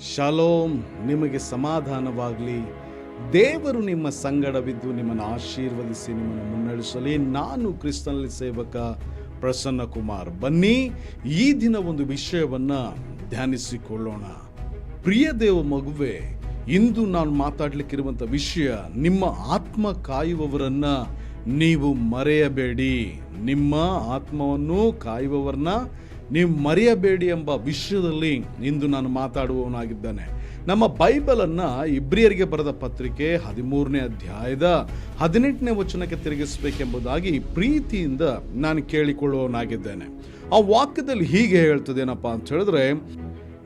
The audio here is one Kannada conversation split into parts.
ಶಲೋಮ್ ನಿಮಗೆ ಸಮಾಧಾನವಾಗಲಿ. ದೇವರು ನಿಮ್ಮ ಸಂಗಡವಿದ್ದು ನಿಮ್ಮನ್ನು ಆಶೀರ್ವದಿಸಿ, ನಿಮ್ಮನ್ನು ಮುನ್ನಡೆಸಲಿ. ನಾನು ಕ್ರಿಸ್ತನಲ್ಲಿ ಸೇವಕ ಪ್ರಸನ್ನ ಕುಮಾರ್. ಬನ್ನಿ, ಈ ದಿನ ಒಂದು ವಿಷಯವನ್ನು ಧ್ಯಾನಿಸಿಕೊಳ್ಳೋಣ. ಪ್ರಿಯ ದೇವ ಮಗುವೆ, ಇಂದು ನಾನು ಮಾತಾಡಲಿಕ್ಕಿರುವಂಥ ವಿಷಯ, ನಿಮ್ಮ ಆತ್ಮ ಕಾಯುವವರನ್ನು ನೀವು ಮರೆಯಬೇಡಿ. ನಿಮ್ಮ ಆತ್ಮವನ್ನು ಕಾಯುವವರನ್ನ ನೀವು ಮರೆಯಬೇಡಿ ಎಂಬ ವಿಷಯದಲ್ಲಿ ಇಂದು ನಾನು ಮಾತಾಡುವವನಾಗಿದ್ದಾನೆ. ನಮ್ಮ ಬೈಬಲನ್ನು ಇಬ್ರಿಯರಿಗೆ ಬರೆದ ಪತ್ರಿಕೆ ಹದಿಮೂರನೇ ಅಧ್ಯಾಯದ ಹದಿನೆಂಟನೇ ವಚನಕ್ಕೆ ತಿರುಗಿಸಬೇಕೆಂಬುದಾಗಿ ಪ್ರೀತಿಯಿಂದ ನಾನು ಕೇಳಿಕೊಳ್ಳುವವನಾಗಿದ್ದೇನೆ. ಆ ವಾಕ್ಯದಲ್ಲಿ ಹೀಗೆ ಹೇಳ್ತದೇನಪ್ಪ ಅಂತ ಹೇಳಿದ್ರೆ,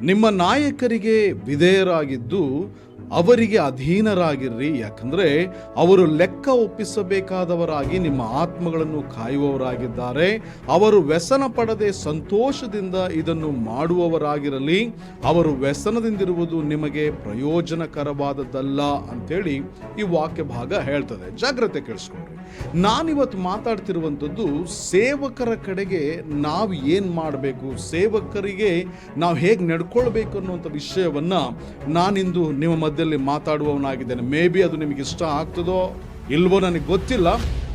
ನಿಮ್ಮ ನಾಯಕರಿಗೆ ವಿಧೇಯರಾಗಿದ್ದು ಅವರಿಗೆ ಅಧೀನರಾಗಿರ್ರಿ. ಯಾಕಂದ್ರೆ ಅವರು ಲೆಕ್ಕ ಒಪ್ಪಿಸಬೇಕಾದವರಾಗಿ ನಿಮ್ಮ ಆತ್ಮಗಳನ್ನು ಕಾಯುವವರಾಗಿದ್ದಾರೆ. ಅವರು ವ್ಯಸನ ಪಡದೆ ಸಂತೋಷದಿಂದ ಇದನ್ನು ಮಾಡುವವರಾಗಿರಲಿ. ಅವರು ವ್ಯಸನದಿಂದಿರುವುದು ನಿಮಗೆ ಪ್ರಯೋಜನಕರವಾದದ್ದಲ್ಲ ಅಂತೇಳಿ ಈ ವಾಕ್ಯ ಭಾಗ ಹೇಳ್ತದೆ. ಜಾಗ್ರತೆ ಕೇಳಿಸ್ಕೊಂಡ್ರಿ ನಾನಿವತ್ತು ಮಾತಾಡ್ತಿರುವಂಥದ್ದು ಸೇವಕರ ಕಡೆಗೆ ನಾವು ಏನು ಮಾಡಬೇಕು? ಸೇವಕರಿಗೆ ನಾವು ಹೇಗೆ ನಡ್ಕೊಳ್ಬೇಕು ಅನ್ನುವಂಥ ವಿಷಯವನ್ನ ನಾನಿಂದು ನಿಮ್ಮ ಮಧ್ಯದಲ್ಲಿ ಮಾತಾಡುವವನಾಗಿದ್ದೇನೆ. ಮೇ ಬಿ ಅದು ನಿಮಗೆ ಇಷ್ಟ ಆಗ್ತದೋ ಇಲ್ವೋ ನನಗೆ ಗೊತ್ತಿಲ್ಲ.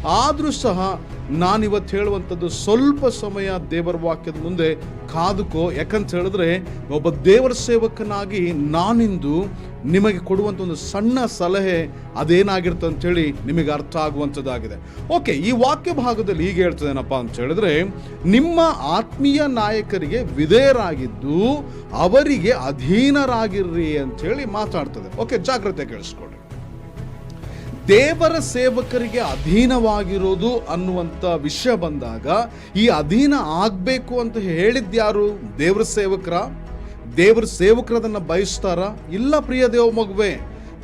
ಆದರೂ ಸಹ ನಾನಿವತ್ತು ಹೇಳುವಂಥದ್ದು ಸ್ವಲ್ಪ ಸಮಯ ದೇವರ ವಾಕ್ಯದ ಮುಂದೆ ಕಾದುಕೋ. ಯಾಕಂತ ಹೇಳಿದ್ರೆ ಒಬ್ಬ ದೇವರ ಸೇವಕನಾಗಿ ನಾನಿಂದು ನಿಮಗೆ ಕೊಡುವಂಥ ಒಂದು ಸಣ್ಣ ಸಲಹೆ ಅದೇನಾಗಿರುತ್ತೆ ಅಂಥೇಳಿ ನಿಮಗೆ ಅರ್ಥ ಆಗುವಂಥದ್ದಾಗಿದೆ. ಓಕೆ, ಈ ವಾಕ್ಯ ಭಾಗದಲ್ಲಿ ಹೀಗೆ ಹೇಳ್ತದೇನಪ್ಪ ಅಂತ ಹೇಳಿದ್ರೆ, ನಿಮ್ಮ ಆತ್ಮೀಯ ನಾಯಕರಿಗೆ ವಿಧೇಯರಾಗಿದ್ದು ಅವರಿಗೆ ಅಧೀನರಾಗಿರ್ರಿ ಅಂಥೇಳಿ ಮಾತಾಡ್ತದೆ. ಓಕೆ, ಜಾಗ್ರತೆ ಕೇಳಿಸ್ಕೊಳ್ಳಿ. ದೇವರ ಸೇವಕರಿಗೆ ಅಧೀನವಾಗಿರೋದು ಅನ್ನುವಂಥ ವಿಷಯ ಬಂದಾಗ ಈ ಅಧೀನ ಆಗಬೇಕು ಅಂತ ಹೇಳಿದ್ಯಾರು ದೇವರ ಸೇವಕರ? ದೇವರ ಸೇವಕರದನ್ನು ಬಯಸ್ತಾರ? ಇಲ್ಲ ಪ್ರಿಯ ದೇವ ಮಗುವೆ,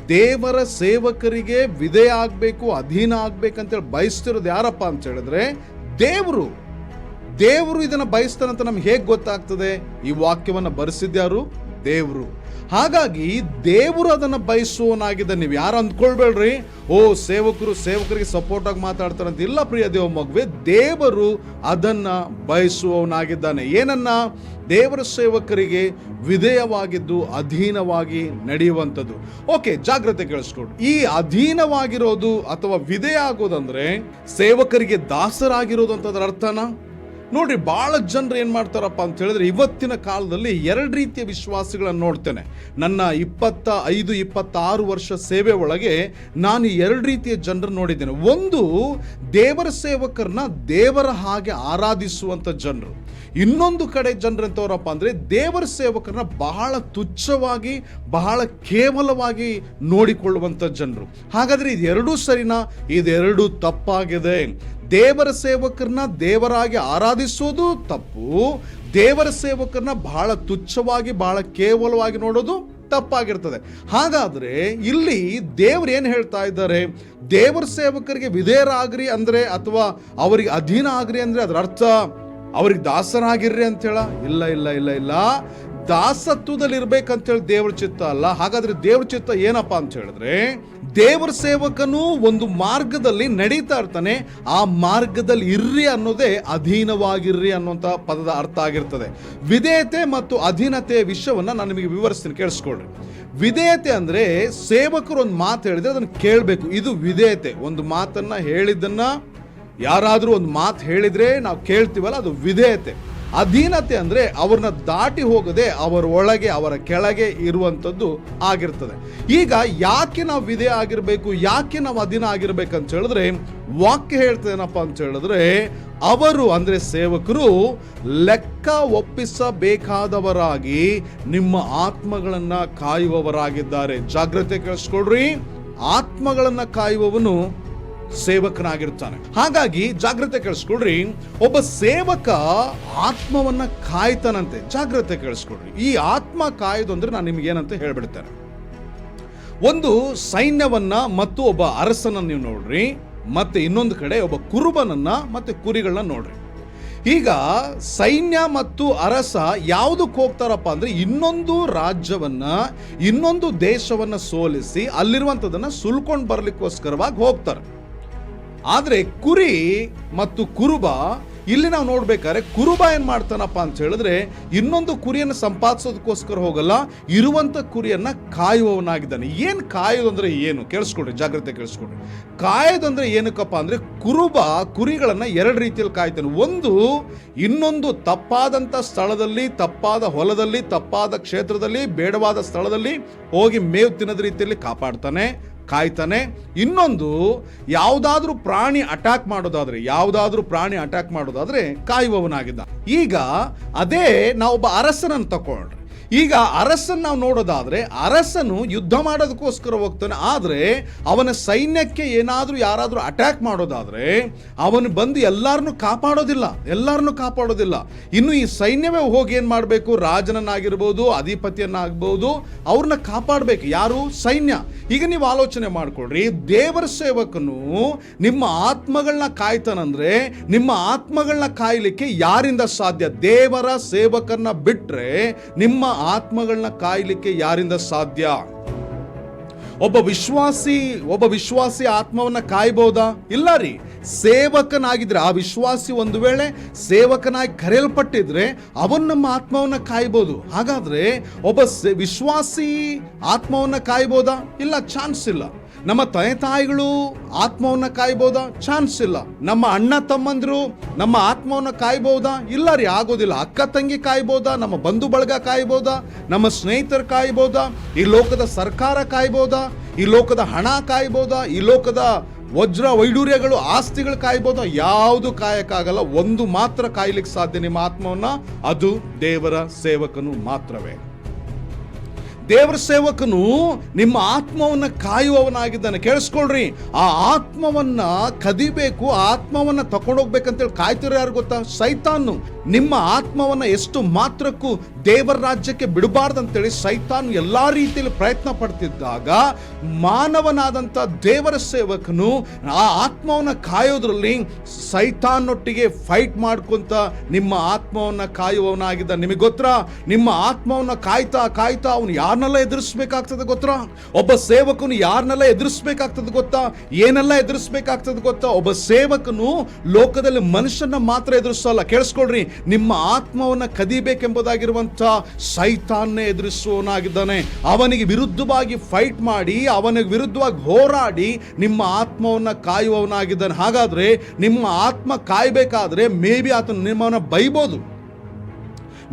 ದೇವರ ಸೇವಕರಿಗೆ ವಿಧೇಯ ಆಗಬೇಕು, ಅಧೀನ ಆಗ್ಬೇಕಂತೇಳಿ ಬಯಸ್ತಿರೋದು ಯಾರಪ್ಪ ಅಂತ ಹೇಳಿದ್ರೆ ದೇವರು. ದೇವರು ಇದನ್ನು ಬಯಸ್ತಾರಂತ ನಮ್ಗೆ ಹೇಗೆ ಗೊತ್ತಾಗ್ತದೆ? ಈ ವಾಕ್ಯವನ್ನು ಬರೆಸಿದ್ಯಾರು? ದೇವರು. ಹಾಗಾಗಿ ದೇವರು ಅದನ್ನ ಬಯಸುವನಾಗಿದ್ದ ನೀವು ಯಾರು ಅಂದ್ಕೊಳ್ಬೇಡ್ರಿ? ಓ, ಸೇವಕರು ಸೇವಕರಿಗೆ ಸಪೋರ್ಟ್ ಆಗಿ ಮಾತಾಡ್ತಾರೆ ಅಂತ ಇಲ್ಲ ಪ್ರಿಯ ದೇವ ಮಗುವೆ, ದೇವರು ಅದನ್ನ ಬಯಸುವವನಾಗಿದ್ದಾನೆ. ಏನನ್ನ? ದೇವರ ಸೇವಕರಿಗೆ ವಿಧೇಯವಾಗಿದ್ದು ಅಧೀನವಾಗಿ ನಡೆಯುವಂಥದ್ದು. ಓಕೆ, ಜಾಗ್ರತೆ ಕೇಳಿಸ್ಕೊಡು. ಈ ಅಧೀನವಾಗಿರೋದು ಅಥವಾ ವಿಧೇಯ ಆಗೋದಂದ್ರೆ ಸೇವಕರಿಗೆ ದಾಸರಾಗಿರೋದು ಅಂತ ಅದರ ಅರ್ಥನಾ? ನೋಡ್ರಿ ಭಾಳ ಜನರು ಏನು ಮಾಡ್ತಾರಪ್ಪ ಅಂತ ಹೇಳಿದ್ರೆ ಇವತ್ತಿನ ಕಾಲದಲ್ಲಿ ಎರಡು ರೀತಿಯ ವಿಶ್ವಾಸಗಳನ್ನು ನೋಡ್ತೇನೆ. ನನ್ನ ಇಪ್ಪತ್ತ ಐದು, ಇಪ್ಪತ್ತಾರು ವರ್ಷ ಸೇವೆ ಒಳಗೆ ನಾನು ಎರಡು ರೀತಿಯ ಜನರು ನೋಡಿದ್ದೇನೆ. ಒಂದು, ದೇವರ ಸೇವಕರನ್ನ ದೇವರ ಹಾಗೆ ಆರಾಧಿಸುವಂಥ ಜನರು. ಇನ್ನೊಂದು ಕಡೆ ಜನರಂತವರಪ್ಪ ಅಂದರೆ ದೇವರ ಸೇವಕರನ್ನ ಬಹಳ ತುಚ್ಛವಾಗಿ, ಬಹಳ ಕೇವಲವಾಗಿ ನೋಡಿಕೊಳ್ಳುವಂಥ ಜನರು. ಹಾಗಾದರೆ ಇದೆರಡೂ ಸರಿನಾ? ಇದೆರಡೂ ತಪ್ಪಾಗಿದೆ. ದೇವರ ಸೇವಕರನ್ನ ದೇವರಾಗಿ ಆರಾಧಿಸೋದು ತಪ್ಪು. ದೇವರ ಸೇವಕರನ್ನ ಬಹಳ ತುಚ್ಛವಾಗಿ, ಬಹಳ ಕೇವಲವಾಗಿ ನೋಡೋದು ತಪ್ಪಾಗಿರ್ತದೆ. ಹಾಗಾದರೆ ಇಲ್ಲಿ ದೇವ್ರು ಏನು ಹೇಳ್ತಾ ಇದ್ದಾರೆ? ದೇವರ ಸೇವಕರಿಗೆ ವಿಧೇಯರಾಗ್ರಿ ಅಂದರೆ ಅಥವಾ ಅವರಿಗೆ ಅಧೀನ ಆಗ್ರಿ ಅಂದರೆ ಅದರ ಅರ್ಥ, ಅವ್ರಿಗೆ ದಾಸರಾಗಿರ್ರಿ ಅಂತೇಳ ಇಲ್ಲ ಇಲ್ಲ ಇಲ್ಲ ಇಲ್ಲ. ದಾಸತ್ವದಲ್ಲಿ ಇರ್ಬೇಕಂತೇಳಿ ದೇವ್ರ ಚಿತ್ತ ಅಲ್ಲ. ಹಾಗಾದ್ರೆ ದೇವ್ರ ಚಿತ್ತ ಏನಪ್ಪಾ ಅಂತ ಹೇಳಿದ್ರೆ, ದೇವರ ಸೇವಕನು ಒಂದು ಮಾರ್ಗದಲ್ಲಿ ನಡೀತಾ ಇರ್ತಾನೆ. ಆ ಮಾರ್ಗದಲ್ಲಿ ಇರ್ರಿ ಅನ್ನೋದೇ ಅಧೀನವಾಗಿರ್ರಿ ಅನ್ನುವಂಥ ಪದದ ಅರ್ಥ ಆಗಿರ್ತದೆ. ವಿಧೇಯತೆ ಮತ್ತು ಅಧೀನತೆಯ ವಿಷಯವನ್ನ ನಾನು ನಿಮಗೆ ವಿವರಿಸ್ತೀನಿ, ಕೇಳಿಸ್ಕೊಳ್ರಿ. ವಿಧೇಯತೆ ಅಂದ್ರೆ ಸೇವಕರು ಒಂದು ಮಾತು ಹೇಳಿದ್ರೆ ಅದನ್ನು ಕೇಳಬೇಕು. ಇದು ವಿಧೇಯತೆ. ಒಂದು ಮಾತನ್ನ ಹೇಳಿದ್ದನ್ನು ಯಾರಾದರೂ ಒಂದು ಮಾತು ಹೇಳಿದ್ರೆ ನಾವು ಕೇಳ್ತೀವಲ್ಲ, ಅದು ವಿಧೇಯತೆ. ಅಧೀನತೆ ಅಂದರೆ ಅವ್ರನ್ನ ದಾಟಿ ಹೋಗದೆ ಅವರ ಒಳಗೆ, ಅವರ ಕೆಳಗೆ ಇರುವಂಥದ್ದು ಆಗಿರ್ತದೆ. ಈಗ ಯಾಕೆ ನಾವು ವಿಧೇಯ ಆಗಿರಬೇಕು, ಯಾಕೆ ನಾವು ಅಧೀನ ಆಗಿರ್ಬೇಕಂತ ಹೇಳಿದ್ರೆ, ವಾಕ್ಯ ಹೇಳ್ತೇನಪ್ಪ ಅಂತ ಹೇಳಿದ್ರೆ, ಅವರು ಅಂದರೆ ಸೇವಕರು ಲೆಕ್ಕ ಒಪ್ಪಿಸಬೇಕಾದವರಾಗಿ ನಿಮ್ಮ ಆತ್ಮಗಳನ್ನು ಕಾಯುವವರಾಗಿದ್ದಾರೆ. ಜಾಗ್ರತೆ ಕೇಳಿಸ್ಕೊಡ್ರಿ ಆತ್ಮಗಳನ್ನು ಕಾಯುವವನು ಸೇವಕನಾಗಿರ್ತಾನೆ. ಹಾಗಾಗಿ ಜಾಗ್ರತೆ ಕೇಳಿಸ್ಕೊಳ್ರಿ. ಒಬ್ಬ ಸೇವಕ ಆತ್ಮವನ್ನ ಕಾಯ್ತಾನಂತೆ. ಜಾಗ್ರತೆ ಕೇಳಿಸ್ಕೊಡ್ರಿ ಈ ಆತ್ಮ ಕಾಯ್ದು ಅಂದ್ರೆ ನಾನು ನಿಮ್ಗೆ ಏನಂತ ಹೇಳ್ಬಿಡ್ತೇನೆ. ಒಂದು ಸೈನ್ಯವನ್ನ ಮತ್ತು ಒಬ್ಬ ಅರಸನ ನೀವು ನೋಡ್ರಿ, ಮತ್ತೆ ಇನ್ನೊಂದು ಕಡೆ ಒಬ್ಬ ಕುರುಬನನ್ನ ಮತ್ತೆ ಕುರಿಗಳನ್ನ ನೋಡ್ರಿ. ಈಗ ಸೈನ್ಯ ಮತ್ತು ಅರಸ ಯಾವುದಕ್ಕೆ ಹೋಗ್ತಾರಪ್ಪ ಅಂದ್ರೆ ಇನ್ನೊಂದು ರಾಜ್ಯವನ್ನ, ಇನ್ನೊಂದು ದೇಶವನ್ನ ಸೋಲಿಸಿ ಅಲ್ಲಿರುವಂಥದ್ದನ್ನ ಸುಲ್ಕೊಂಡು ಬರ್ಲಿಕ್ಕೋಸ್ಕರವಾಗಿ ಹೋಗ್ತಾರೆ. ಆದರೆ ಕುರಿ ಮತ್ತು ಕುರುಬ, ಇಲ್ಲಿ ನಾವು ನೋಡ್ಬೇಕಾದ್ರೆ ಕುರುಬ ಏನು ಮಾಡ್ತಾನಪ್ಪ ಅಂತ ಹೇಳಿದ್ರೆ ಇನ್ನೊಂದು ಕುರಿಯನ್ನು ಸಂಪಾದಿಸೋದಕ್ಕೋಸ್ಕರ ಹೋಗಲ್ಲ, ಇರುವಂತ ಕುರಿಯನ್ನ ಕಾಯುವವನಾಗಿದ್ದಾನೆ. ಏನು ಕಾಯೋದು ಅಂದರೆ ಏನು? ಕೇಳಿಸ್ಕೊಡ್ರಿ ಜಾಗ್ರತೆ ಕೇಳಿಸ್ಕೊಡ್ರಿ ಕಾಯೋದಂದ್ರೆ ಏನಕ್ಕಪ್ಪ ಅಂದ್ರೆ ಕುರುಬ ಕುರಿಗಳನ್ನು ಎರಡು ರೀತಿಯಲ್ಲಿ ಕಾಯ್ತಾನೆ. ಒಂದು, ಇನ್ನೊಂದು ತಪ್ಪಾದಂತ ಸ್ಥಳದಲ್ಲಿ, ತಪ್ಪಾದ ಹೊಲದಲ್ಲಿ, ತಪ್ಪಾದ ಕ್ಷೇತ್ರದಲ್ಲಿ, ಬೇಡವಾದ ಸ್ಥಳದಲ್ಲಿ ಹೋಗಿ ಮೇವು ತಿನ್ನದ ರೀತಿಯಲ್ಲಿ ಕಾಪಾಡ್ತಾನೆ. ಕಾಯ್ತಾನೆ. ಇನ್ನೊಂದು, ಯಾವುದಾದ್ರೂ ಪ್ರಾಣಿ ಅಟ್ಯಾಕ್ ಮಾಡೋದಾದ್ರೆ, ಯಾವುದಾದ್ರೂ ಪ್ರಾಣಿ ಅಟ್ಯಾಕ್ ಮಾಡೋದಾದ್ರೆ ಕಾಯುವವನಾಗಿದ್ದ. ಈಗ, ಅದೇ ನಾವೊಬ್ಬ ಅರಸನನ್ನು ತಕೊಂಡ್ರೆ. ಈಗ ಅರಸನ್ನು ನಾವು ನೋಡೋದಾದ್ರೆ ಅರಸನು ಯುದ್ಧ ಮಾಡೋದಕ್ಕೋಸ್ಕರ ಹೋಗ್ತಾನೆ. ಆದ್ರೆ ಅವನ ಸೈನ್ಯಕ್ಕೆ ಏನಾದ್ರೂ ಯಾರಾದ್ರೂ ಅಟ್ಯಾಕ್ ಮಾಡೋದಾದ್ರೆ ಅವನು ಬಂದು ಎಲ್ಲಾರನ್ನು ಕಾಪಾಡೋದಿಲ್ಲ ಎಲ್ಲಾರನ್ನು ಕಾಪಾಡೋದಿಲ್ಲ. ಇನ್ನು ಈ ಸೈನ್ಯವೇ ಹೋಗಿ ಏನ್ ಮಾಡಬೇಕು? ರಾಜನನ್ನಾಗಿರ್ಬೋದು, ಅಧಿಪತಿಯನ್ನಾಗ್ಬೋದು ಅವ್ರನ್ನ ಕಾಪಾಡಬೇಕು. ಯಾರು? ಸೈನ್ಯ. ಈಗ ನೀವು ಆಲೋಚನೆ ಮಾಡ್ಕೊಳ್ರಿ, ದೇವರ ಸೇವಕನು ನಿಮ್ಮ ಆತ್ಮಗಳನ್ನ ಕಾಯ್ತಾನಂದ್ರೆ ನಿಮ್ಮ ಆತ್ಮಗಳನ್ನ ಕಾಯಲಿಕ್ಕೆ ಯಾರಿಂದ ಸಾಧ್ಯ? ದೇವರ ಸೇವಕನ್ನ ಬಿಟ್ರೆ ನಿಮ್ಮ ಆತ್ಮಗಳನ್ನ ಕಾಯಲಿಕ್ಕೆ ಯಾರಿಂದ ಸಾಧ್ಯ? ಒಬ್ಬ ವಿಶ್ವಾಸಿ ಒಬ್ಬ ವಿಶ್ವಾಸಿ ಆತ್ಮವನ್ನ ಕಾಯ್ಬೋದಾ? ಇಲ್ಲ ರೀ. ಸೇವಕನಾಗಿದ್ರೆ, ಆ ವಿಶ್ವಾಸಿ ಒಂದು ವೇಳೆ ಸೇವಕನಾಗಿ ಕರೆಯಲ್ಪಟ್ಟಿದ್ರೆ ಅವನ್ ನಮ್ಮ ಆತ್ಮವನ್ನ ಕಾಯ್ಬೋದು. ಹಾಗಾದ್ರೆ ಒಬ್ಬ ವಿಶ್ವಾಸಿ ಆತ್ಮವನ್ನ ಕಾಯ್ಬೋದಾ? ಇಲ್ಲ, ಚಾನ್ಸ್ ಇಲ್ಲ. ನಮ್ಮ ತಂದೆ ತಾಯಿಗಳು ಆತ್ಮವನ್ನ ಕಾಯ್ಬೋದಾ? ಚಾನ್ಸ್ ಇಲ್ಲ. ನಮ್ಮ ಅಣ್ಣ ತಮ್ಮಂದರು ನಮ್ಮ ಆತ್ಮವನ್ನ ಕಾಯ್ಬೋದಾ? ಇಲ್ಲ ರೀ, ಆಗೋದಿಲ್ಲ. ಅಕ್ಕ ತಂಗಿ ಕಾಯ್ಬೋದಾ? ನಮ್ಮ ಬಂಧು ಬಳಗ ಕಾಯ್ಬೋದಾ? ನಮ್ಮ ಸ್ನೇಹಿತರು ಕಾಯ್ಬೋದಾ? ಈ ಲೋಕದ ಸರ್ಕಾರ ಕಾಯ್ಬೋದಾ? ಈ ಲೋಕದ ಹಣ ಕಾಯ್ಬೋದಾ, ಈ ಲೋಕದ ವಜ್ರ ವೈಡೂರ್ಯಗಳು ಆಸ್ತಿಗಳು ಕಾಯ್ಬೋದಾ, ಯಾವುದು ಕಾಯಕ್ಕಾಗಲ್ಲ. ಒಂದು ಮಾತ್ರ ಕಾಯ್ಲಿಕ್ಕೆ ಸಾಧ್ಯ ನಿಮ್ಮ ಆತ್ಮವನ್ನ, ಅದು ದೇವರ ಸೇವಕನು ಮಾತ್ರವೇ. ದೇವರ ಸೇವಕನು ನಿಮ್ಮ ಆತ್ಮವನ್ನ ಕಾಯುವವನಾಗಿದ್ದಾನೆ. ಕೇಳಿಸ್ಕೊಳ್ರಿ, ಆ ಆತ್ಮವನ್ನ ಕದಿಬೇಕು ಆತ್ಮವನ್ನ ತಗೊಂಡೋಗ್ಬೇಕಂತೇಳಿ ಕಾಯ್ತಿರೋ ಯಾರು ಗೊತ್ತಾ? ಸೈತಾನು. ನಿಮ್ಮ ಆತ್ಮವನ್ನ ಎಷ್ಟು ಮಾತ್ರಕ್ಕೂ ದೇವರ ರಾಜ್ಯಕ್ಕೆ ಬಿಡಬಾರ್ದಂತೇಳಿ ಸೈತಾನ್ ಎಲ್ಲ ರೀತಿಯಲ್ಲಿ ಪ್ರಯತ್ನ ಪಡ್ತಿದ್ದಾಗ ಮಾನವನಾದಂಥ ದೇವರ ಸೇವಕನು ಆ ಆತ್ಮವನ್ನ ಕಾಯೋದ್ರಲ್ಲಿ ಸೈತಾನ್ನೊಟ್ಟಿಗೆ ಫೈಟ್ ಮಾಡ್ಕೊಂತ ನಿಮ್ಮ ಆತ್ಮವನ್ನ ಕಾಯುವವನಾಗಿದ್ದ ನಿಮಗೆ ಗೊತ್ತಾ? ನಿಮ್ಮ ಆತ್ಮವನ್ನ ಕಾಯ್ತಾ ಕಾಯ್ತಾ ಅವನು ಯಾರನ್ನೆಲ್ಲ ಎದುರಿಸ್ಬೇಕಾಗ್ತದೆ ಗೊತ್ತಾ? ಒಬ್ಬ ಸೇವಕನು ಯಾರನ್ನೆಲ್ಲ ಎದುರಿಸ್ಬೇಕಾಗ್ತದೆ ಗೊತ್ತಾ? ಏನೆಲ್ಲ ಎದುರಿಸ್ಬೇಕಾಗ್ತದೆ ಗೊತ್ತಾ? ಒಬ್ಬ ಸೇವಕನು ಲೋಕದಲ್ಲಿ ಮನುಷ್ಯನ ಮಾತ್ರ ಎದುರಿಸಲ್ಲ. ಕೇಳಿಸ್ಕೊಳ್ರಿ, ನಿಮ್ಮ ಆತ್ಮವನ್ನ ಕದಿಬೇಕೆಂಬುದಾಗಿರುವಂತ ಸೈತಾನ್ನೇ ಎದುರಿಸುವವನಾಗಿದ್ದಾನೆ. ಅವನಿಗೆ ವಿರುದ್ಧವಾಗಿ ಫೈಟ್ ಮಾಡಿ, ಅವನಿಗೆ ವಿರುದ್ಧವಾಗಿ ಹೋರಾಡಿ ನಿಮ್ಮ ಆತ್ಮವನ್ನ ಕಾಯುವವನಾಗಿದ್ದಾನೆ. ಹಾಗಾದ್ರೆ ನಿಮ್ಮ ಆತ್ಮ ಕಾಯಬೇಕಾದ್ರೆ ಮೇ ಬಿ ಆತನು ನಿಮ್ಮನ್ನು ಬೈಬೋದು.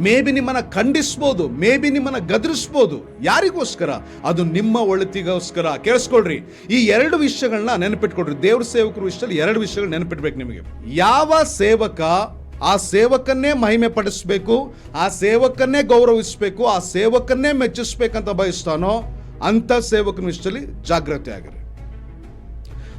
ಮೇ ಬಿ ನಿಮ್ಮನ್ನು ಖಂಡಿಸ್ಬೋದು, ಮೇ ಬಿ ನಿಮ್ಮನ್ನು ಗದರಿಸ್ಬೋದು. ಯಾರಿಗೋಸ್ಕರ? ಅದು ನಿಮ್ಮ ಒಳಿತಿಗೋಸ್ಕರ. ಕೇಳಿಸ್ಕೊಳ್ರಿ. ಈ ಎರಡು ವಿಷಯಗಳನ್ನ ನೆನಪಿಟ್ಕೊಡ್ರಿ ದೇವ್ರ ಸೇವಕರು ವಿಷಯದಲ್ಲಿ ಎರಡು ವಿಷಯಗಳು ನೆನಪಿಟ್ಬೇಕು ನಿಮಗೆ. ಯಾವ ಸೇವಕ ಆ ಸೇವಕನ್ನೇ ಮಹಿಮೆ ಪಡಿಸ್ಬೇಕು ಆ ಸೇವಕನ್ನೇ ಗೌರವಿಸಬೇಕು, ಆ ಸೇವಕನ್ನೇ ಮೆಚ್ಚಿಸ್ಬೇಕಂತ ಬಯಸ್ತಾನೋ ಅಂತ ಸೇವಕನ ವಿಷಯದಲ್ಲಿ ಜಾಗ್ರತೆ ಆಗಿರಿ.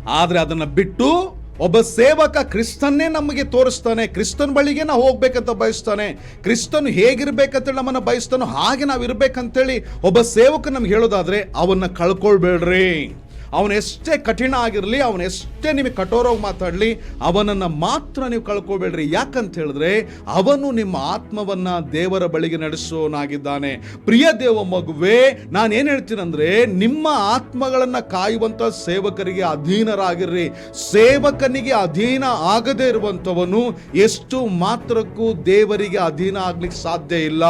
ಆದರೆ ಅದನ್ನ ಬಿಟ್ಟು ಒಬ್ಬ ಸೇವಕ ಕ್ರಿಸ್ತನ್ನೇ ನಮಗೆ ತೋರಿಸ್ತಾನೆ, ಕ್ರಿಸ್ತನ್ ಬಳಿಗೆ ನಾವು ಹೋಗ್ಬೇಕಂತ ಬಯಸ್ತಾನೆ, ಕ್ರಿಸ್ತನು ಹೇಗಿರ್ಬೇಕಂತೇಳಿ ನಮ್ಮನ್ನ ಬಯಸ್ತಾನೋ ಹಾಗೆ ನಾವು ಇರ್ಬೇಕಂತೇಳಿ ಒಬ್ಬ ಸೇವಕ ನಮ್ಗೆ ಹೇಳೋದಾದ್ರೆ ಅವನ್ನ ಕಳ್ಕೊಳ್ಬೇಡ್ರಿ. ಅವನ ಎಷ್ಟೇ ಕಠಿಣ ಆಗಿರಲಿ, ಅವನ ಎಷ್ಟೇ ನಿಮಗೆ ಕಠೋರವಾಗಿ ಮಾತಾಡಲಿ, ಅವನನ್ನು ಮಾತ್ರ ನೀವು ಕಳ್ಕೊಬೇಡ್ರಿ. ಯಾಕಂತ ಹೇಳಿದ್ರೆ, ಅವನು ನಿಮ್ಮ ಆತ್ಮವನ್ನ ದೇವರ ಬಳಿಗೆ ನಡೆಸೋನಾಗಿದ್ದಾನೆ. ಪ್ರಿಯ ದೇವ ಮಗುವೆ, ನಾನು ಏನು ಹೇಳ್ತೀನಂದ್ರೆ ನಿಮ್ಮ ಆತ್ಮಗಳನ್ನ ಕಾಯುವಂಥ ಸೇವಕರಿಗೆ ಅಧೀನರಾಗಿರ್ರಿ. ಸೇವಕನಿಗೆ ಅಧೀನ ಆಗದೇ ಇರುವಂಥವನು ಎಷ್ಟು ಮಾತ್ರಕ್ಕೂ ದೇವರಿಗೆ ಅಧೀನ ಆಗ್ಲಿಕ್ಕೆ ಸಾಧ್ಯ ಇಲ್ಲ.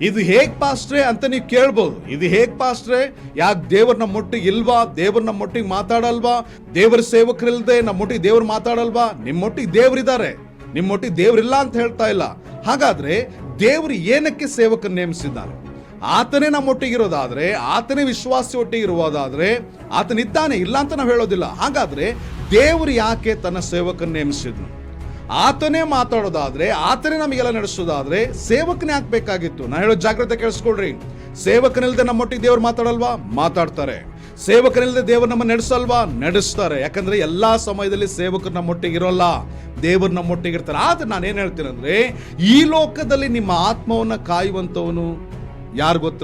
ಇದು ಹೇಗ್ ಪಾಸ್ಟ್ರೆ ಅಂತ ನೀವು ಕೇಳ್ಬೋದು. ಇದು ಹೇಗ್ ಪಾಸ್ಟ್ರೆ? ಯಾಕೆ ದೇವರನ್ನ ಮುಟ್ಟಿ ಇಲ್ವಾ? ದೇವ್ರ ನಮ್ಮ ಮೊಟ್ಟಿಗೆ ಮಾತಾಡಲ್ವಾ? ದೇವರ ಸೇವಕರಿಲ್ಲದೆ ನಮ್ಮೊಟ್ಟಿಗೆ ದೇವ್ರು ಮಾತಾಡಲ್ವಾ? ನಿಮ್ಮೊಟ್ಟಿಗೆ ದೇವರಿದ್ದಾರೆ. ನಿಮ್ಮೊಟ್ಟಿಗೆ ದೇವ್ರಿಲ್ಲ ಅಂತ ಹೇಳ್ತಾ ಇಲ್ಲ. ಹಾಗಾದ್ರೆ ದೇವ್ರು ಏನಕ್ಕೆ ಸೇವಕ ನೇಮಿಸಿದ್ದಾನೆ ಆತನೇ ನಮ್ಮೊಟ್ಟಿಗಿರೋದಾದ್ರೆ ಆತನೇ ವಿಶ್ವಾಸಿ ಒಟ್ಟಿಗಿರುವುದಾದ್ರೆ ಆತನಿದ್ದಾನೆ, ಇಲ್ಲ ಅಂತ ನಾವು ಹೇಳೋದಿಲ್ಲ. ಹಾಗಾದ್ರೆ ದೇವರು ಯಾಕೆ ತನ್ನ ಸೇವಕನ ನೇಮಿಸಿದ್ನು? ಆತನೇ ಮಾತಾಡೋದಾದ್ರೆ, ಆತನೇ ನಮಗೆಲ್ಲ ನಡೆಸೋದಾದ್ರೆ ಸೇವಕನೇ ಹಾಕ್ಬೇಕಾಗಿತ್ತು ನಾನು ಹೇಳೋ ಜಾಗ್ರತೆ ಕೇಳಿಸ್ಕೊಳ್ರಿ. ಸೇವಕನಿಲ್ದೆ ನಮ್ಮೊಟ್ಟಿಗೆ ದೇವ್ರು ಮಾತಾಡಲ್ವಾ? ಮಾತಾಡ್ತಾರೆ. ಸೇವಕನಿಲ್ಲದೆ ದೇವರು ನಮ್ಮ ನಡೆಸಲ್ವಾ? ನಡೆಸ್ತಾರೆ. ಯಾಕಂದ್ರೆ ಎಲ್ಲಾ ಸಮಯದಲ್ಲಿ ಸೇವಕರು ನಮ್ಮೊಟ್ಟಿಗೆ ಇರೋಲ್ಲ. ದೇವರು ನಮ್ಮೊಟ್ಟಿಗೆ ಇರ್ತಾರೆ. ಆದ್ರೆ ನಾನು ಏನ್ ಹೇಳ್ತೀನಿ ಅಂದ್ರೆ, ಈ ಲೋಕದಲ್ಲಿ ನಿಮ್ಮ ಆತ್ಮವನ್ನ ಕಾಯುವಂತವನು ಯಾರು ಗೊತ್ತ?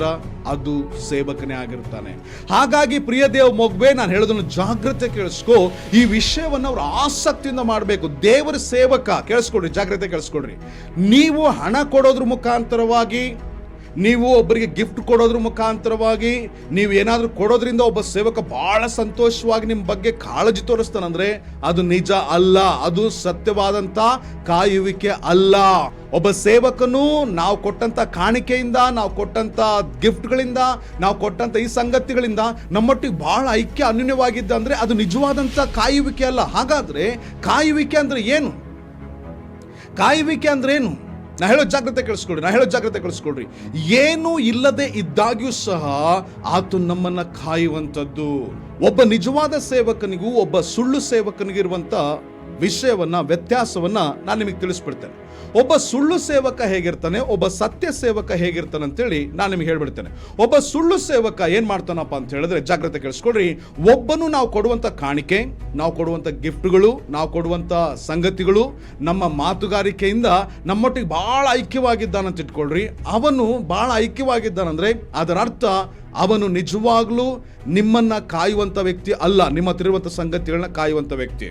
ಅದು ಸೇವಕನೇ ಆಗಿರ್ತಾನೆ. ಹಾಗಾಗಿ ಪ್ರಿಯ ದೇವ್ ಮಗುವೆ, ನಾನು ಹೇಳೋದನ್ನು ಜಾಗ್ರತೆ ಕೇಳಿಸ್ಕೊ. ಈ ವಿಷಯವನ್ನು ಅವರು ಆಸಕ್ತಿಯಿಂದ ಮಾಡಬೇಕು. ದೇವರ ಸೇವಕ, ಕೇಳಿಸ್ಕೊಡ್ರಿ, ಜಾಗ್ರತೆ ಕೇಳಿಸ್ಕೊಡ್ರಿ. ನೀವು ಹಣ ಕೊಡೋದ್ರ ಮುಖಾಂತರವಾಗಿ ನೀವು ಒಬ್ಬರಿಗೆ ಗಿಫ್ಟ್ ಕೊಡೋದ್ರ ಮುಖಾಂತರವಾಗಿ ನೀವು ಏನಾದರೂ ಕೊಡೋದ್ರಿಂದ ಒಬ್ಬ ಸೇವಕ ಬಹಳ ಸಂತೋಷವಾಗಿ ನಿಮ್ಮ ಬಗ್ಗೆ ಕಾಳಜಿ ತೋರಿಸ್ತಾನಂದ್ರೆ ಅದು ನಿಜ ಅಲ್ಲ, ಅದು ಸತ್ಯವಾದಂತ ಕಾಯುವಿಕೆ ಅಲ್ಲ. ಒಬ್ಬ ಸೇವಕನು ನಾವು ಕೊಟ್ಟಂತ ಕಾಣಿಕೆಯಿಂದ, ನಾವು ಕೊಟ್ಟಂತ ಗಿಫ್ಟ್ಗಳಿಂದ ನಾವು ಕೊಟ್ಟಂತ ಈ ಸಂಗತಿಗಳಿಂದ ನಮ್ಮೊಟ್ಟಿಗೆ ಬಹಳ ಐಕ್ಯ ಅನ್ಯೂನ್ಯವಾಗಿದ್ದ ಅಂದ್ರೆ ಅದು ನಿಜವಾದಂತ ಕಾಯುವಿಕೆ ಅಲ್ಲ. ಹಾಗಾದ್ರೆ ಕಾಯುವಿಕೆ ಅಂದ್ರೆ ಏನು? ಕಾಯುವಿಕೆ ಅಂದ್ರೆ ಏನು? ನಾ ಹೇಳೋ ಜಾಗ್ರತೆ ಕಳಿಸ್ಕೊಡ್ರಿ, ನಾ ಹೇಳೋ ಜಾಗ್ರತೆ ಕಳಿಸ್ಕೊಡ್ರಿ. ಏನು ಇಲ್ಲದೆ ಇದ್ದಾಗ್ಯೂ ಸಹ ಆತ ನಮ್ಮನ್ನ ಕಾಯುವಂಥದ್ದು. ಒಬ್ಬ ನಿಜವಾದ ಸೇವಕನಿಗೂ, ಒಬ್ಬ ಸುಳ್ಳು ಸೇವಕನಿಗಿರುವಂತ ವಿಷಯವನ್ನ, ವ್ಯತ್ಯಾಸವನ್ನ ನಾನು ನಿಮಗೆ ತಿಳಿಸ್ಬಿಡ್ತೇನೆ. ಒಬ್ಬ ಸುಳ್ಳು ಸೇವಕ ಹೇಗಿರ್ತಾನೆ, ಒಬ್ಬ ಸತ್ಯ ಸೇವಕ ಹೇಗಿರ್ತಾನೆ ಅಂತೇಳಿ ನಾನು ನಿಮಗೆ ಹೇಳ್ಬಿಡ್ತೇನೆ. ಒಬ್ಬ ಸುಳ್ಳು ಸೇವಕ ಏನು ಮಾಡ್ತಾನಪ್ಪ ಅಂತ ಹೇಳಿದ್ರೆ ಜಾಗ್ರತೆ ಕೇಳಿಸ್ಕೊಡ್ರಿ ಒಬ್ಬನು ನಾವು ಕೊಡುವಂತ ಕಾಣಿಕೆ, ನಾವು ಕೊಡುವಂತ ಗಿಫ್ಟ್ಗಳು, ನಾವು ಕೊಡುವಂತ ಸಂಗತಿಗಳು, ನಮ್ಮ ಮಾತುಗಾರಿಕೆಯಿಂದ ನಮ್ಮೊಟ್ಟಿಗೆ ಬಹಳ ಐಕ್ಯವಾಗಿದ್ದಾನಂತ ಇಟ್ಕೊಳ್ರಿ. ಅವನು ಬಹಳ ಐಕ್ಯವಾಗಿದ್ದಾನಂದ್ರೆ ಅದರ ಅರ್ಥ ಅವನು ನಿಜವಾಗ್ಲೂ ನಿಮ್ಮನ್ನ ಕಾಯುವಂತ ವ್ಯಕ್ತಿ ಅಲ್ಲ, ನಿಮ್ಮ ಹತ್ರ ಇರುವಂತ ಸಂಗತಿಗಳನ್ನ ಕಾಯುವಂತ ವ್ಯಕ್ತಿ.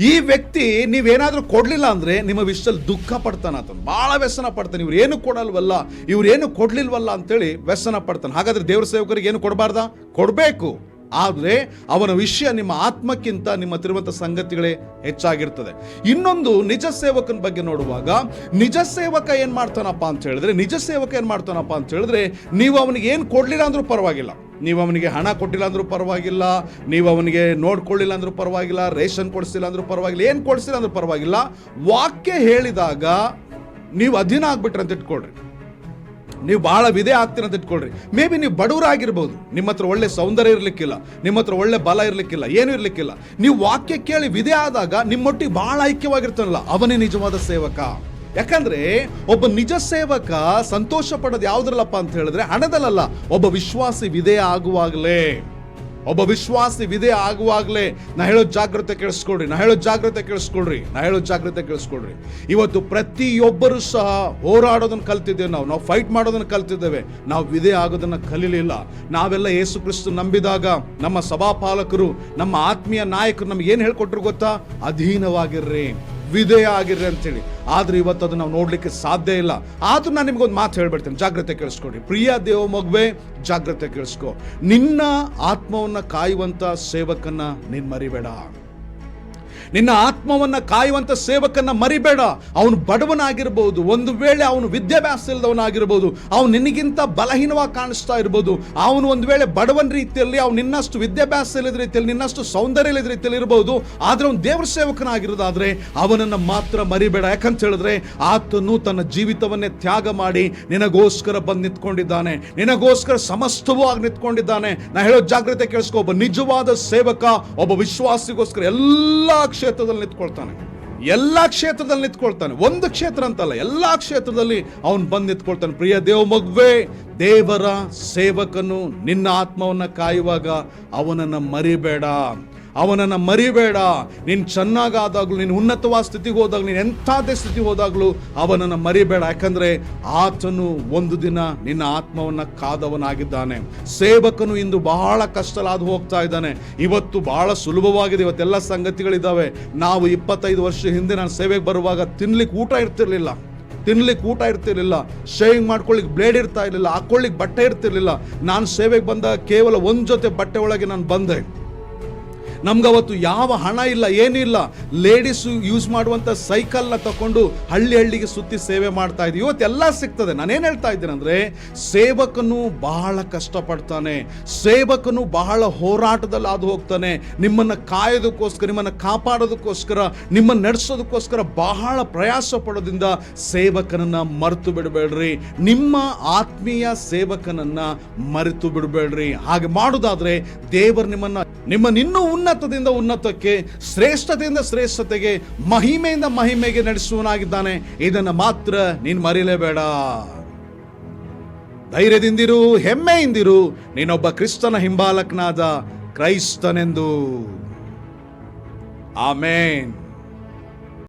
ಈ ವ್ಯಕ್ತಿ ನೀವೇನಾದರೂ ಕೊಡಲಿಲ್ಲ ಅಂದ್ರೆ ನಿಮ್ಮ ವಿಷಯದಲ್ಲಿ ದುಃಖ ಪಡ್ತಾನೆ ಅಂತ ಭಾಳ ವ್ಯಸನ ಪಡ್ತಾನೆ. ಇವ್ರು ಏನು ಕೊಡಲ್ವಲ್ಲ, ಇವ್ರು ಏನು ಕೊಡ್ಲಿಲ್ವಲ್ಲ ಅಂತೇಳಿ ವ್ಯಸನ ಪಡ್ತಾನೆ. ಹಾಗಾದ್ರೆ ದೇವ್ರ ಸೇವಕರಿಗೆ ಏನು ಕೊಡಬಾರ್ದಾ? ಕೊಡಬೇಕು. ಆದರೆ ಅವನ ವಿಷಯ ನಿಮ್ಮ ಆತ್ಮಕ್ಕಿಂತ ನಿಮ್ಮ ತಿರುವಂಥ ಸಂಗತಿಗಳೇ ಹೆಚ್ಚಾಗಿರ್ತದೆ. ಇನ್ನೊಂದು ನಿಜ ಸೇವಕನ ಬಗ್ಗೆ ನೋಡುವಾಗ, ನಿಜ ಸೇವಕ ಏನು ಮಾಡ್ತಾನಪ್ಪ ಅಂತ ಹೇಳಿದ್ರೆ, ನಿಜ ಸೇವಕ ಏನು ಮಾಡ್ತಾನಪ್ಪ ಅಂತ ಹೇಳಿದ್ರೆ, ನೀವು ಅವನಿಗೆ ಏನು ಕೊಡಲಿಲ್ಲ ಅಂದರೂ ಪರವಾಗಿಲ್ಲ. ನೀವು ಅವನಿಗೆ ಹಣ ಕೊಟ್ಟಿಲ್ಲ ಅಂದರೂ ಪರವಾಗಿಲ್ಲ, ನೀವು ಅವನಿಗೆ ನೋಡ್ಕೊಳ್ಳಿಲ್ಲ ಅಂದರೂ ಪರವಾಗಿಲ್ಲ ರೇಷನ್ ಕೊಡಿಸಿಲ್ಲ ಅಂದರೂ ಪರವಾಗಿಲ್ಲ, ಏನು ಕೊಡಿಸಿಲ್ಲ ಅಂದರೂ ಪರವಾಗಿಲ್ಲ, ವಾಕ್ಯ ಹೇಳಿದಾಗ ನೀವು ಅಧೀನ ಆಗ್ಬಿಟ್ರೆ ಅಂತ ಇಟ್ಕೊಳ್ರಿ. ನೀವು ಭಾಳ ವಿಧೇ ಆಗ್ತೀರ ಅಂತ ಇಟ್ಕೊಳ್ರಿ. ಮೇ ಬಿ ನೀವು ಬಡವರಾಗಿರ್ಬೋದು. ನಿಮ್ಮ ಹತ್ರ ಒಳ್ಳೆ ಸೌಂದರ್ಯ ಇರಲಿಕ್ಕಿಲ್ಲ, ನಿಮ್ಮ ಹತ್ರ ಒಳ್ಳೆ ಬಲ ಇರಲಿಕ್ಕಿಲ್ಲ, ಏನೂ ಇರಲಿಕ್ಕಿಲ್ಲ. ನೀವು ವಾಕ್ಯ ಕೇಳಿ ವಿಧೇ ಆದಾಗ ನಿಮ್ಮೊಟ್ಟಿಗೆ ಭಾಳ ಐಕ್ಯವಾಗಿರ್ತಾನಲ್ಲ ಅವನೇ ನಿಜವಾದ ಸೇವಕ. ಯಾಕಂದ್ರೆ ಒಬ್ಬ ನಿಜ ಸೇವಕ ಸಂತೋಷ ಪಡೋದು ಯಾವ್ದ್ರಲ್ಲಪ್ಪ ಅಂತ ಹೇಳಿದ್ರೆ ಹಣದಲ್ಲಲ್ಲ, ಒಬ್ಬ ವಿಶ್ವಾಸಿ ವಿಧೇಯ ಆಗುವಾಗಲೇ. ಒಬ್ಬ ವಿಶ್ವಾಸಿ ವಿಧೇಯ ಆಗುವಾಗಲೇ. ನಾ ಹೇಳೋ ಜಾಗ್ರತೆ ಕೇಳಿಸ್ಕೊಡ್ರಿ ನಾ ಹೇಳೋ ಜಾಗ್ರತೆ ಕೇಳಿಸ್ಕೊಡ್ರಿ ನಾ ಹೇಳೋ ಜಾಗ್ರತೆ ಕೇಳಿಸ್ಕೊಡ್ರಿ ಇವತ್ತು ಪ್ರತಿಯೊಬ್ಬರು ಸಹ ಹೋರಾಡೋದನ್ನ ಕಲ್ತಿದ್ದೇವೆ ನಾವು ನಾವು ಫೈಟ್ ಮಾಡೋದನ್ನ ಕಲ್ತಿದ್ದೇವೆ. ನಾವು ವಿಧೇಯ ಆಗೋದನ್ನ ಕಲೀಲಿಲ್ಲ. ನಾವೆಲ್ಲ ಯೇಸು ಕ್ರಿಸ್ತು ನಂಬಿದಾಗ ನಮ್ಮ ಸಭಾಪಾಲಕರು, ನಮ್ಮ ಆತ್ಮೀಯ ನಾಯಕರು ನಮ್ಗೆ ಏನು ಹೇಳ್ಕೊಟ್ರು ಗೊತ್ತಾ? ಅಧೀನವಾಗಿರ್ರಿ. ವಿಧೇಯ ಆಗಿರ್ರಿ ಅಂತೇಳಿ. ಆದ್ರೆ ಇವತ್ತು ಅದು ನಾವು ನೋಡ್ಲಿಕ್ಕೆ ಸಾಧ್ಯ ಇಲ್ಲ. ಆದ್ರೂ ನಾನು ನಿಮ್ಗೊಂದು ಮಾತು ಹೇಳ್ಬಿಡ್ತೇನೆ. ಜಾಗ್ರತೆ ಕೇಳಿಸ್ಕೊಡಿ. ಪ್ರಿಯ ದೇವ ಮಗುವೆ ಜಾಗ್ರತೆ ಕೇಳಿಸ್ಕೊ. ನಿನ್ನ ಆತ್ಮವನ್ನ ಕಾಯುವಂತ ಸೇವಕನ್ನ ನೀನ್ ಮರಿಬೇಡ. ನಿನ್ನ ಆತ್ಮವನ್ನು ಕಾಯುವಂಥ ಸೇವಕನ್ನ ಮರಿಬೇಡ. ಅವನು ಬಡವನಾಗಿರ್ಬೋದು, ಒಂದು ವೇಳೆ ಅವನು ವಿದ್ಯಾಭ್ಯಾಸ ಇಲ್ಲದವನಾಗಿರ್ಬೋದು, ಅವನು ನಿನಗಿಂತ ಬಲಹೀನವಾಗಿ ಕಾಣಿಸ್ತಾ ಇರ್ಬೋದು, ಅವನು ಒಂದು ವೇಳೆ ಬಡವನ ರೀತಿಯಲ್ಲಿ, ಅವನು ನಿನ್ನಷ್ಟು ವಿದ್ಯಾಭ್ಯಾಸ ಇಲ್ಲದ ರೀತಿಯಲ್ಲಿ, ನಿನ್ನಷ್ಟು ಸೌಂದರ್ಯ ಇಲ್ಲದ ರೀತಿಯಲ್ಲಿ ಇರಬಹುದು ಆದರೆ ಅವನು ದೇವರ ಸೇವಕನಾಗಿರೋದಾದರೆ ಅವನನ್ನ ಮಾತ್ರ ಮರಿಬೇಡ. ಯಾಕಂತ ಹೇಳಿದ್ರೆ ಆತನು ತನ್ನ ಜೀವಿತವನ್ನೇ ತ್ಯಾಗ ಮಾಡಿ ನಿನಗೋಸ್ಕರ ಬಂದು ನಿಂತ್ಕೊಂಡಿದ್ದಾನೆ. ನಿನಗೋಸ್ಕರ ಸಮಸ್ತವೂ ಆಗಿ ನಿಂತ್ಕೊಂಡಿದ್ದಾನೆ. ನಾ ಹೇಳೋ ಜಾಗ್ರತೆ ಕೇಳಿಸ್ಕೊ, ಒಬ್ಬ ನಿಜವಾದ ಸೇವಕ, ಒಬ್ಬ ವಿಶ್ವಾಸಿಗೋಸ್ಕರ ಎಲ್ಲಾ ಕ್ಷೇತ್ರದಲ್ಲಿ ನಿಂತ್ಕೊಳ್ತಾನೆ. ಎಲ್ಲ ಕ್ಷೇತ್ರದಲ್ಲಿ ನಿಂತ್ಕೊಳ್ತಾನೆ. ಒಂದು ಕ್ಷೇತ್ರ ಅಂತಲ್ಲ, ಎಲ್ಲಾ ಕ್ಷೇತ್ರದಲ್ಲಿ ಅವನು ಬಂದು ನಿಂತ್ಕೊಳ್ತಾನೆ. ಪ್ರಿಯ ದೇವ ಮಗುವೆ, ದೇವರ ಸೇವಕನು ನಿನ್ನ ಆತ್ಮವನ್ನು ಕಾಯುವಾಗ ಅವನನ್ನ ಮರಿಬೇಡ. ಅವನನ್ನ ಮರಿಬೇಡ. ನೀನು ಚೆನ್ನಾಗಾದಾಗಲೂ, ನೀನು ಉನ್ನತವಾದ ಸ್ಥಿತಿಗೆ ಹೋದಾಗಲೂ, ನೀನು ಎಂಥದೇ ಸ್ಥಿತಿಗೆ ಹೋದಾಗಲೂ ಅವನನ್ನು ಮರಿಬೇಡ. ಯಾಕಂದರೆ ಆತನು ಒಂದು ದಿನ ನಿನ್ನ ಆತ್ಮವನ್ನು ಕಾದವನಾಗಿದ್ದಾನೆ. ಸೇವಕನು ಇಂದು ಬಹಳ ಕಷ್ಟಲಾದ ಹೋಗ್ತಾ ಇದ್ದಾನೆ. ಇವತ್ತು ಬಹಳ ಸುಲಭವಾಗಿದೆ. ಇವತ್ತೆಲ್ಲ ಸಂಗತಿಗಳಿದ್ದಾವೆ. ನಾವು ಇಪ್ಪತ್ತೈದು ವರ್ಷ ಹಿಂದೆ ನಾನು ಸೇವೆಗೆ ಬರುವಾಗ ತಿನ್ಲಿಕ್ಕೆ ಊಟ ಇರ್ತಿರ್ಲಿಲ್ಲ. ತಿನ್ಲಿಕ್ಕೆ ಊಟ ಇರ್ತಿರ್ಲಿಲ್ಲ. ಶೇವಿಂಗ್ ಮಾಡ್ಕೊಳ್ಳಿಕ್ಕೆ ಬ್ಲೇಡ್ ಇರ್ತಾ ಇರಲಿಲ್ಲ. ಹಾಕೊಳ್ಳಿಕ್ಕೆ ಬಟ್ಟೆ ಇರ್ತಿರ್ಲಿಲ್ಲ. ನಾನು ಸೇವೆಗೆ ಬಂದಾಗ ಕೇವಲ ಒಂದು ಜೊತೆ ಬಟ್ಟೆ ಒಳಗೆ ನಾನು ಬಂದೆ. ನಮ್ಗವತ್ತು ಯಾವ ಹಣ ಇಲ್ಲ ಏನಿಲ್ಲ ಲೇಡೀಸು ಯೂಸ್ ಮಾಡುವಂಥ ಸೈಕಲ್ನ ತಕೊಂಡು ಹಳ್ಳಿ ಹಳ್ಳಿಗೆ ಸುತ್ತಿ ಸೇವೆ ಮಾಡ್ತಾ ಇದ್ದೀವಿ. ಇವತ್ತೆಲ್ಲ ಸಿಗ್ತದೆ. ನಾನೇನು ಹೇಳ್ತಾ ಇದ್ದೇನೆ ಅಂದರೆ, ಸೇವಕನು ಬಹಳ ಕಷ್ಟಪಡ್ತಾನೆ. ಸೇವಕನು ಬಹಳ ಹೋರಾಟದಲ್ಲಿ ಅದು ಹೋಗ್ತಾನೆ. ನಿಮ್ಮನ್ನು ಕಾಯೋದಕ್ಕೋಸ್ಕರ, ನಿಮ್ಮನ್ನು ಕಾಪಾಡೋದಕ್ಕೋಸ್ಕರ ನಿಮ್ಮನ್ನು ನಡೆಸೋದಕ್ಕೋಸ್ಕರ ಬಹಳ ಪ್ರಯಾಸ ಪಡೋದ್ರಿಂದ ಸೇವಕನನ್ನು ಮರೆತು ಬಿಡಬೇಡ್ರಿ. ನಿಮ್ಮ ಆತ್ಮೀಯ ಸೇವಕನನ್ನು ಮರೆತು ಬಿಡಬೇಡ್ರಿ. ಹಾಗೆ ಮಾಡೋದಾದರೆ ದೇವರು ನಿಮ್ಮನ್ನು ನಿಮ್ಮನ್ನ ಇನ್ನೂ ಉನ್ನತದಿಂದ ಉನ್ನತಕ್ಕೆ ಶ್ರೇಷ್ಠತೆಯಿಂದ ಶ್ರೇಷ್ಠತೆಗೆ, ಮಹಿಮೆಯಿಂದ ಮಹಿಮೆಗೆ ನಡೆಸುವನಾಗಿದ್ದಾನೆ ಇದನ್ನು ಮಾತ್ರ ನೀನು ಮರೀಲೇಬೇಡ. ಧೈರ್ಯದಿಂದಿರು, ಹೆಮ್ಮೆಯಿಂದಿರು, ನೀನೊಬ್ಬ ಕ್ರಿಸ್ತನ ಹಿಂಬಾಲಕನಾದ ಕ್ರೈಸ್ತನೆಂದು. ಆಮೇನ್.